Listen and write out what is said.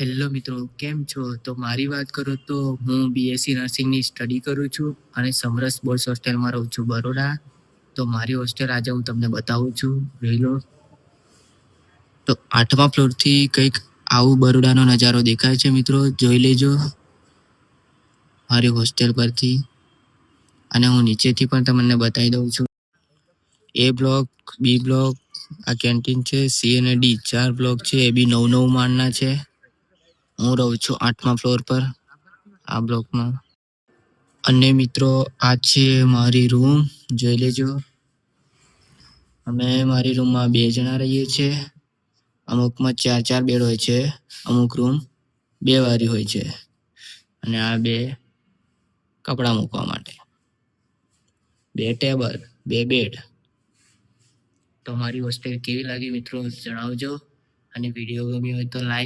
Hello મિત્રો, કેમ છો? તો મારી વાત કરું તો હું બીએસસી નર્સિંગની સ્ટડી કરું છું અને સમરસ બોર્ડ હોસ્ટેલમાં રહું છું બરોડા. તો મારી હોસ્ટેલ આજે હું તમને બતાવું છું. જોઈ લો. તો આઠમા ફ્લોરથી કંઈક આવું બરોડાનો નજારો દેખાય છે મિત્રો, જોઈ લેજો. મારી હોસ્ટેલ પરથી. અને હું નીચેથી પણ તમને બતાવી દઉં છું. એ બ્લોક બી બ્લોક આ કેન્ટીન છે. સી અને ડી ચાર બ્લોક છે. એ બી નવ નવ માળના છે. હું રહું છું આઠમા ફ્લોર પર, આ બ્લોકમાં. અને મિત્રો, આ છે મારી રૂમ જોઈ લેજો. અમે મારી રૂમમાં બે જણા રહીએ છીએ. અમુકમાં ચાર ચાર બેડ હોય છે, અમુક રૂમ બે વારી હોય છે. અને આ બે કપડાં મૂકવા માટે. બે ટેબલ, બે બેડ. તો મારી હોસ્ટેલ કેવી લાગી મિત્રો, જણાવજો. અને વીડિયો ગમ્યો હોય તો લાઈક